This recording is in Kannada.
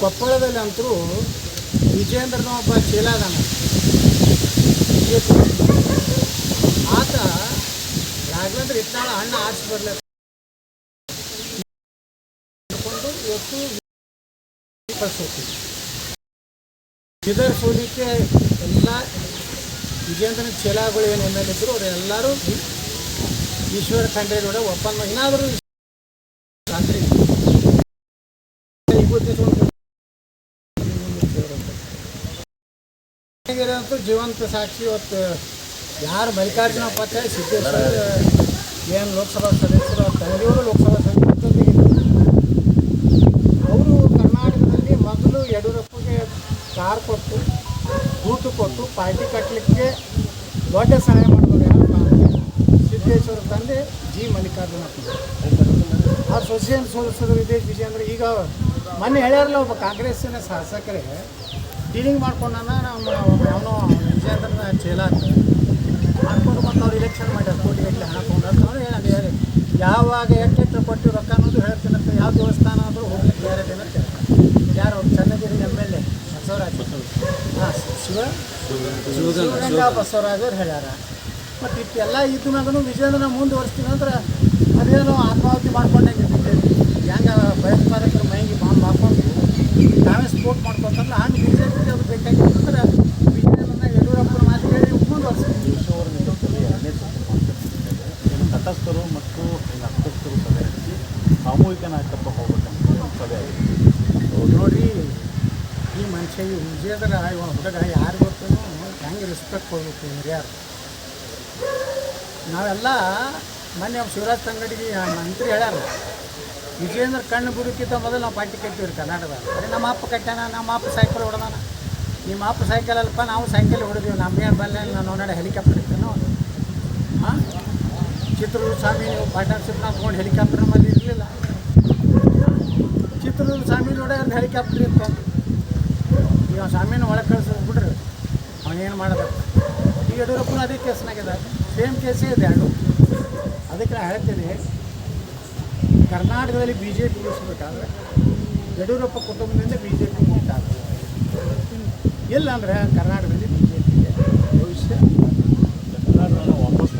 ಕೊಪ್ಪಳದಲ್ಲಿ ಅಂತರೂ ವಿಜೇಂದ್ರನ ಒಬ್ಬ ಚೇಲ ಅದಾನ ಆತ ರಾಘವೇಂದ್ರ ಇಟ್ನಾಳ ಹಣ್ಣ ಆರಿಸಿ ಬರ್ಲಿ ಕೊಂಡು ಇವತ್ತು ಕಳಿಸೋಗ್ತೀವಿ ಇದರ ಸೋಲಿಕ್ಕೆ ಎಲ್ಲ ವಿಜೇಂದ್ರನ ಚೇಲಾಗಳು ಏನು ಎಂ ಎಲ್ ಇದ್ರು, ಅವರೆಲ್ಲರೂ ಈಶ್ವರ ಖಂಡ್ರೇಗೌಡ ಒಪ್ಪಂದ. ಏನಾದರೂ ಅಂತೂ ಜೀವಂತ ಸಾಕ್ಷಿ ಇವತ್ತು ಯಾರು ಮಲ್ಲಿಕಾರ್ಜುನ ಉಪಾಧ್ಯಾಯ, ಸಿದ್ದೇಶ್ವರ, ಏನು ಲೋಕಸಭಾ ಸದಸ್ಯರು ತಂದೆಯವರು ಲೋಕಸಭಾ ಸದಸ್ಯರು ಅವರು ಕರ್ನಾಟಕದಲ್ಲಿ ಮೊದಲು ಯಡಿಯೂರಪ್ಪಗೆ ಕಾರ್ ಕೊಟ್ಟು ಬೂಟು ಕೊಟ್ಟು, ಪಾರ್ಟಿ ಕಟ್ಟಲಿಕ್ಕೆ ದೊಡ್ಡ ಸಹಾಯ ಮಾಡಿದ್ರು ಯಾರು ಸಿದ್ದೇಶ್ವರ ತಂದೆ ಜಿ ಮಲ್ಲಿಕಾರ್ಜುನ ಆ ಸೊಸೈನ್ ಸೋಲಿಸಿದ್ರು ವಿದೇಶ ಅಂದ್ರೆ ಈಗ ಮೊನ್ನೆ ಹೇಳ್ಯಾರಲ್ಲ ಒಬ್ಬ ಕಾಂಗ್ರೆಸ್ಸಿನ ಶಾಸಕರೇ ಡೀಲಿಂಗ್ ಮಾಡ್ಕೊಂಡನ ನಮ್ಮ ಅವನು ವಿಜಯೇಂದ್ರನ ಚೇಲ ಅಂತ ಮಾಡ್ಕೊಂಡು ಮತ್ತು ಅವ್ರು ಇಲೆಕ್ಷನ್ ಮಾಡ್ಯಾರ, ಕೋಟಿ ಗಟ್ಟಲೆ ಹಣ ತೊಗೊಂಡ್ರೆ ಅವ್ರು ಹೇಳಿ ಹೇಳಿ. ಯಾವಾಗ ಎಷ್ಟು ಕೊಟ್ಟು ರೊಕ್ಕ ಅನ್ನೋದು ಹೇಳ್ತೀನಂತ ಯಾವ ದೇವಸ್ಥಾನ ಆದರೂ ಹೋಗ್ಲಿಕ್ಕೆ ಬೇರೆ ಹೇಳ್ತಾರೆ ಯಾರು? ಅವ್ರು Channagiri M L A Basavaraj. Shiva Basavaraj ಅವ್ರು ಹೇಳ್ಯಾರ. ಮತ್ತು ಎಲ್ಲ ಮ್ಯಾಗೂ ವಿಜಯೇಂದ್ರನ ಮುಂದುವರಿಸ್ತೀನಿ ಅಂದ್ರೆ ಅದೇನೋ ಆತ್ಮಾಹುತಿ ಮಾಡ್ಕೊಂಡಂಗೆ ಮತ್ತು ಅಧ್ಯಕ್ಷರು ಸಭೆ ನಡೆಸಿ ಸಾಮೂಹಿಕ ನಾಯಕತ್ವ ಹೋಗ್ಬೇಕಂತ ಸಭೆ ಆಗಿದೆ ನೋಡಿ, ಈ ಮನುಷ್ಯ ಈ ವಿಜಯದ ಇವ ಹುಡುಗ ಯಾರು ಗೊತ್ತೂ ಹೆಂಗೆ ರೆಸ್ಪೆಕ್ಟ್ ಕೊಡ್ಬೇಕು ಹಿರಿಯರು? ನಾವೆಲ್ಲ ಮೊನ್ನೆ ಅವ್ರು ಶಿವರಾಜ್ ತಂಗಡಿಗೆ ಮಂತ್ರಿ ಹೇಳ್ಯಾರ, ವಿಜಯೇಂದ್ರ ಕಣ್ಣು ಬುರುಕಿತ ಮೊದಲು ನಾವು ಪಾರ್ಟಿ ಕಟ್ತೀವಿ ಕರ್ನಾಟಕದಾಗ. ಅರೆ ನಮ್ಮ ಅಪ್ಪ ಕಟ್ಟಾನ ನಮ್ಮ ಅಪ್ಪ ಸೈಕಲ್ ಹೊಡೆದಾನ. ನಿಮ್ಮ ಅಪ್ಪ ಸೈಕಲ್ ಅಲ್ಪ ನಾವು ಸೈಕಲ್ ಹೊಡೆದೀವಿ ನಮ್ಮ ಬಲ್ಲ ನಾವು ನೋಡಿ ಹೆಲಿಕಾಪ್ಟರ್ ಇತ್ತು ಹಾಂ ಚಿತ್ರದುರ್ಗ ಸ್ವಾಮಿ ನೀವು ಪಾರ್ಟ್ನರ್ಶಿಪ್ನ ತೊಗೊಂಡು ಹೆಲಿಕಾಪ್ಟರ್ ನಮ್ಮಲ್ಲಿ ಇರಲಿಲ್ಲ. ಚಿತ್ರದುರ್ಗ ಸ್ವಾಮಿ ನೋಡೇ ಒಂದು ಹೆಲಿಕಾಪ್ಟರ್ ಇತ್ತು. ಈಗ ಸ್ವಾಮಿನ ಒಳಗೆ ಕಳ್ಸೋದು ಬಿಡ್ರಿ ಅವನೇನು ಮಾಡಬೇಕು ಈಗ ಯಡಿಯೂರಪ್ಪನ ಅದೇ ಕೇಸ್ನಾಗಿದೆ ಸೇಮ್ ಕೇಸೇ ಇದೆ ಅಣ್ಣ ಅದಕ್ಕೆ ನಾನು ಹೇಳ್ತೀನಿ, ಕರ್ನಾಟಕದಲ್ಲಿ ಬಿ ಜೆ ಪಿ ಉಳಿಸ್ಬೇಕಾದ್ರೆ ಯಡಿಯೂರಪ್ಪ ಕುಟುಂಬದಿಂದ ಬಿ ಜೆ ಪಿ ಆಗ್ತದೆ ಇಲ್ಲ ಅಂದರೆ ಕರ್ನಾಟಕದಲ್ಲಿ